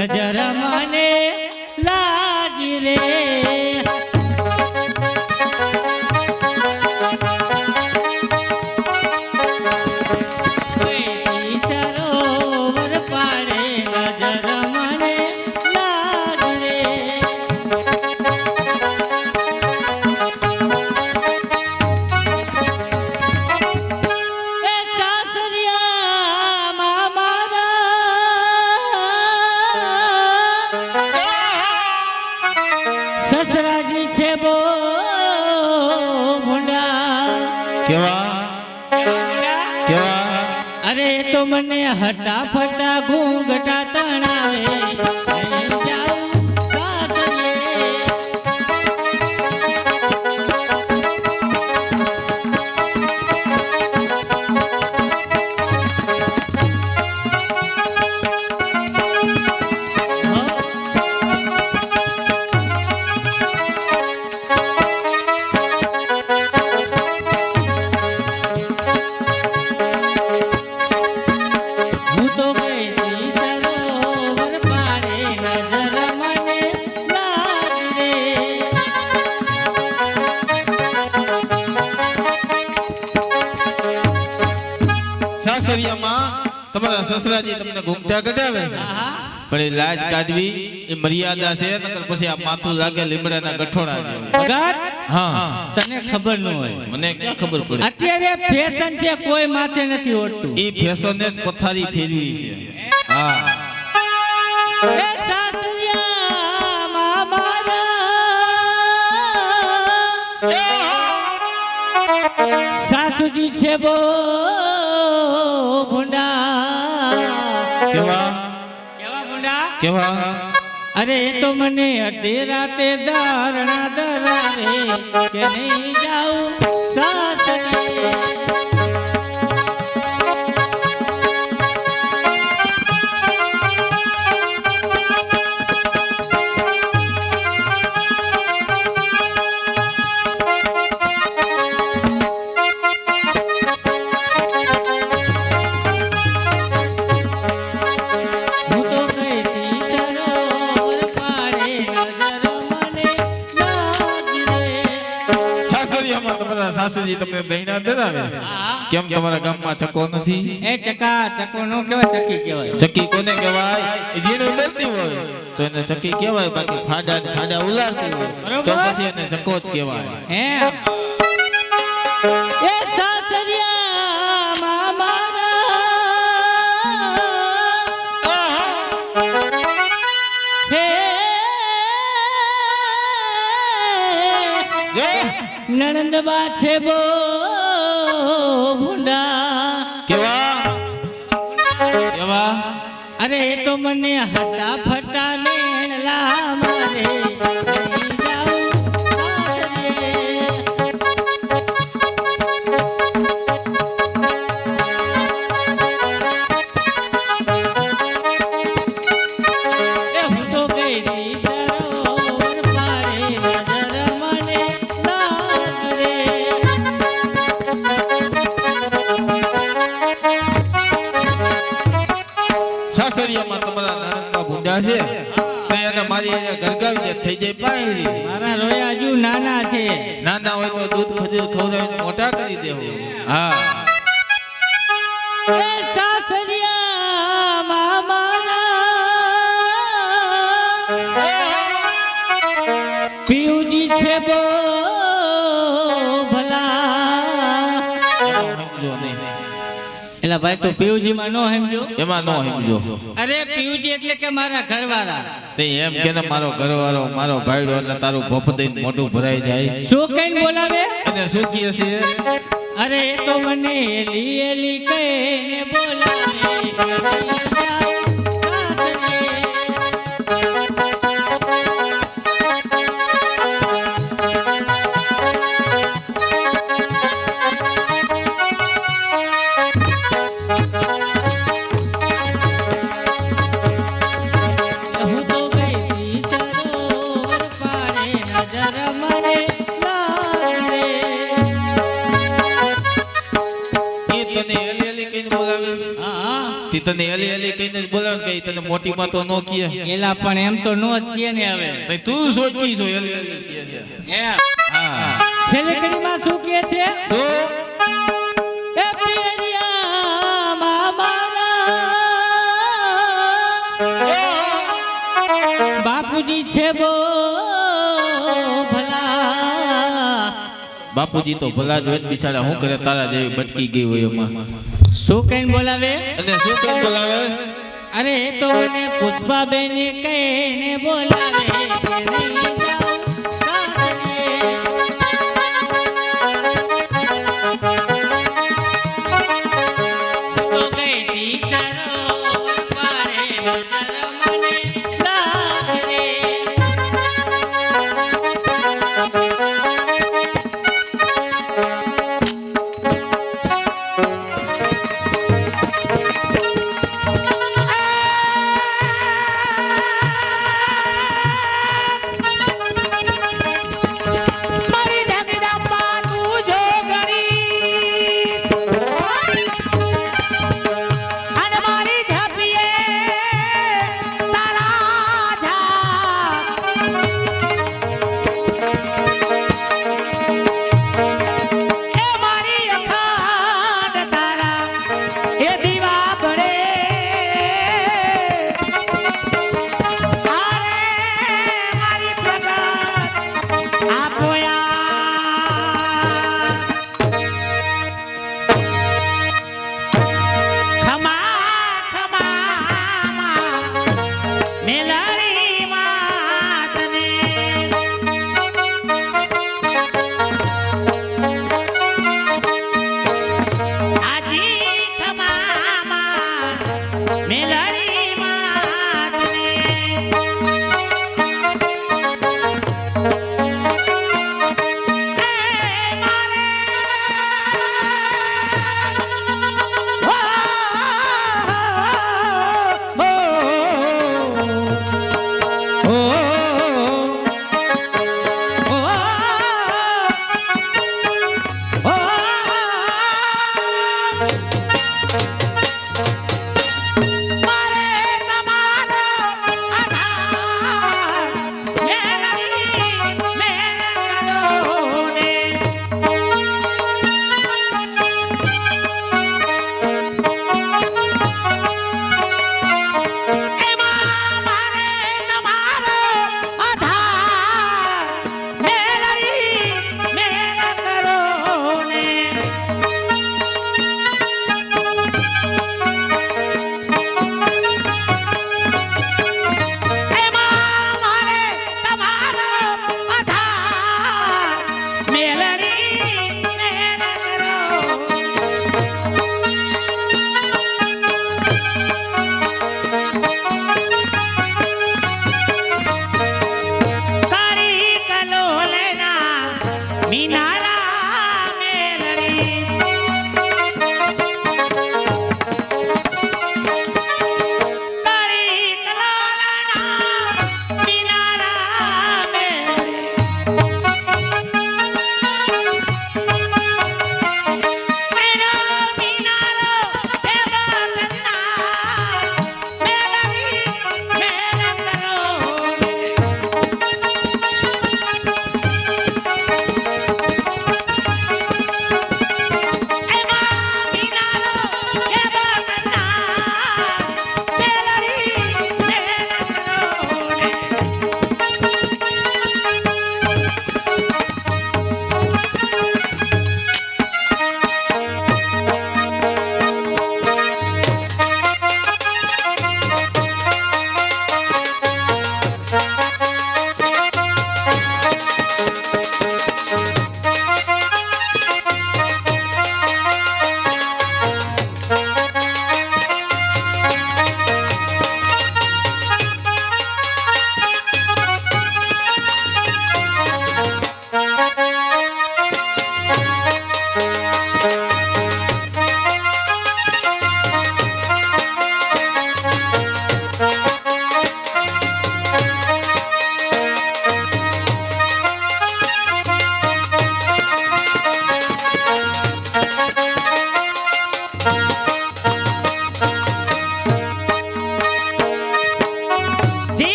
નજર મને લાગી રે. કેવા? કેવા? અરે તો મને હટાફટા ઘૂંઘટા તણાવે. સાસરિયામાં તમારા સસરાજી તમને ઘૂમતા કઢાવે છે પણ એ લાજ કાઢવી એ મર્યાદા છે નકર પછી આ માથું લાગે લીમડાના ગઠોડા જેવું. ભગત હા. તને ખબર ન હોય. મને ક્યાં ખબર પડે? અત્યારે ફેશન છે કોઈ માથે નથી ઓટતું એ ફેશન જ પથારી ફેરવી છે. હા. એ સાસરિયા માં સાસુજી છે બો ભૂંડા? કેવા? કેવા ભૂંડા? કેવા? અરે એ તો મને અડધી રાતે દારણા ધરાવે કે નહીં જાઉં? તમારા ગામમાં ચકો નથી? એ ચકા ચકો નો કેવાય ચકી કહેવાય. ચકી કોને કહેવાય? જેને ઉમરતી હોય તો એને ચકી કહેવાય બાકી ફાડા ફાડા ઉલારતી હોય તો પછી એને ચકો જ કહેવાય. હે? એ સાસરિયા મામા નણંદબા છે બો ભૂંડા. કેવા? કેવા અરે એ તો મને હટા સાસરિયામાં તમારા નણંદમાં ભૂંડા છે? એને મારી અહીંયા ગરગાવી દે થઈ જાય પાયરી. મારા રોયા હજુ નાના છે. નાના હોય તો દૂધ ખજૂર ખવડાવીને મોટા કરી દેવું હા. એ સાસરિયા માં મારા પિયુજી છે બો એલા ભાઈ તો પિયુજી માં નો સમજો એમાં નો સમજો અરે પિયુજી એટલે કે મારા ઘરવાળા. તે એમ કે ને મારો ઘરવાળો મારો ભાઈડો એટલે તારું ભફ દઈને મોઢું ભરાઈ જાય. શું કઈ બોલાવે? અને શું કહે છે? અરે એ તો મને એલી એલી કહીને બોલાવે. મોટી માં તો નો કહે. એલા પણ એમ તો નો જ કીએ ને હવે. તો તું સોચતી છો એલી એલી કીએ છે. હા. છેલ્લે કડીમાં શું કહે છે? શું? એ પિયરિયા મામારા બાપુજી છે બો ભલા. બાપુજી તો ભલા જ હોય બિચારા શું કરે તારા જેવી બટકી ગઈ હોય એમાં. શું કઈ બોલાવે? અને શું કઈ બોલાવે? અરે એ તો મને પુષ્પાબેન કહીને બોલાવે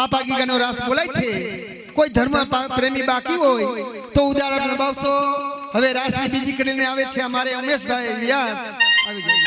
આ પાકીકાનો રાસ બોલાય છે. કોઈ ધર્મ પ્રેમી બાકી હોય, તો ઉદાહરણ લબાવશો. હવે રાસની બીજી કરીને આવે છે અમારે ઉમેશભાઈ વ્યાસ આવી જાય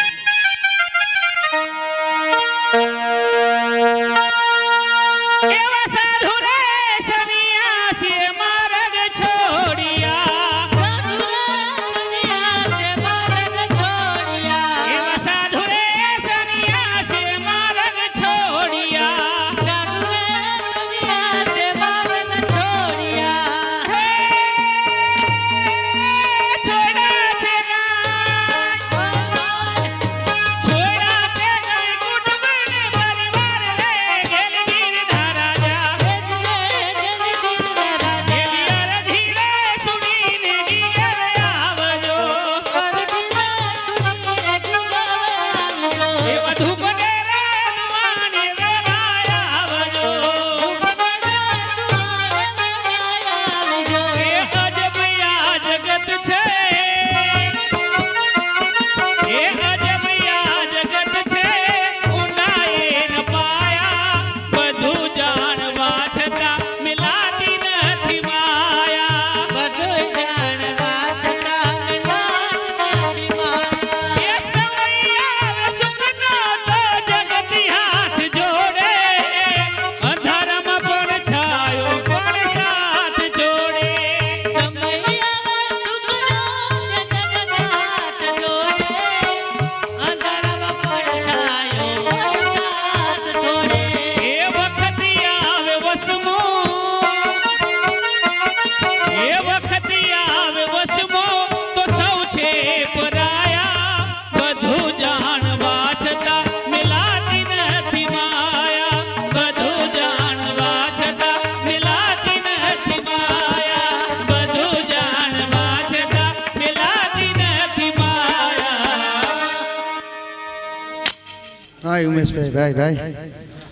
ભાઈ ભાઈ.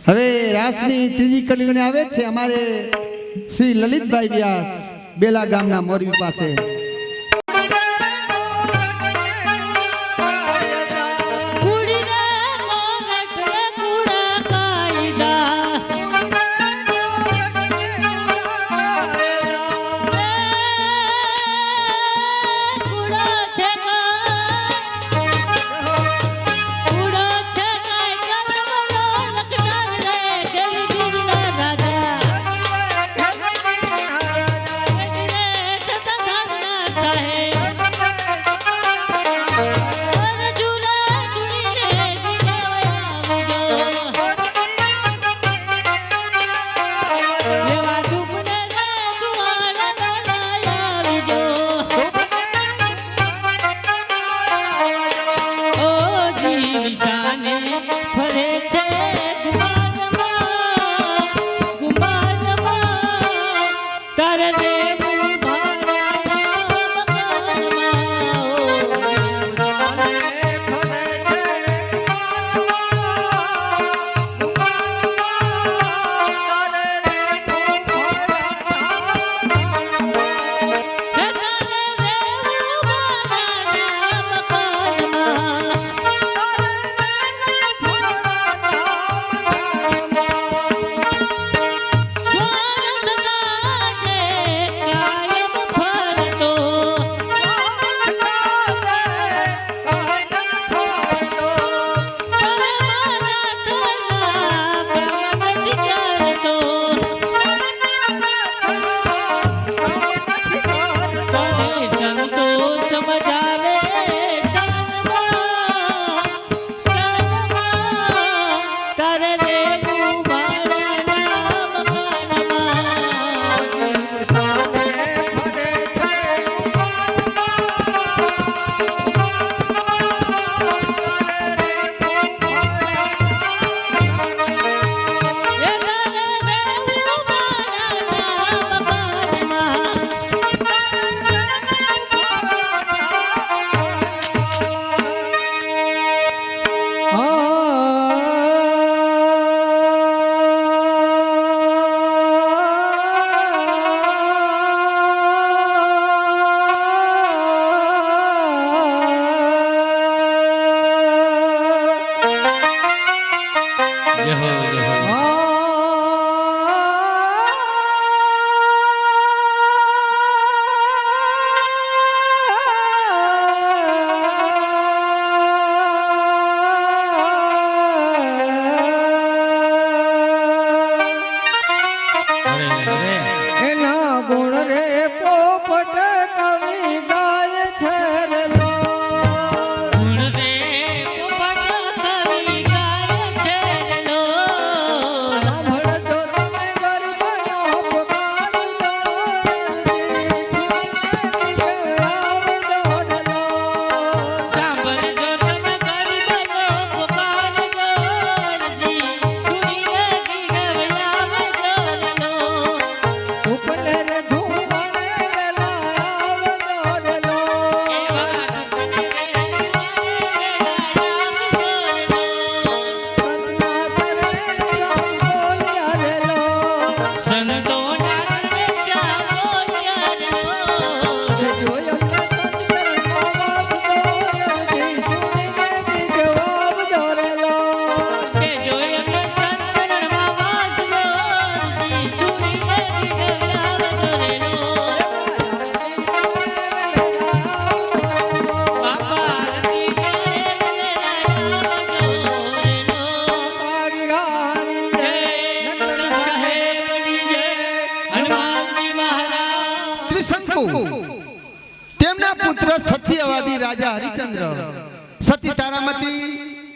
હવે રાસની ત્રીજી કડીઓને આવે છે અમારે શ્રી લલિતભાઈ વ્યાસ બેલા ગામના મોરબી પાસે.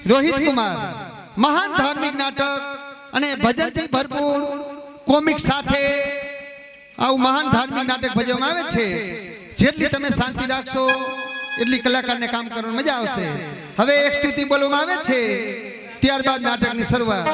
રોહિત કુમાર, મહાન ધાર્મિક નાટક અને ભજનથી ભરપૂર કોમિક સાથે આવું મહાન ધાર્મિક નાટક ભજવવામાં આવે છે. જેટલી તમે શાંતિ રાખશો, એટલી કલાકારને કામ કરવાની મજા આવશે. હવે એક સ્તુતિ બોલવામાં આવે છે. ત્યારબાદ નાટકની શરૂઆત.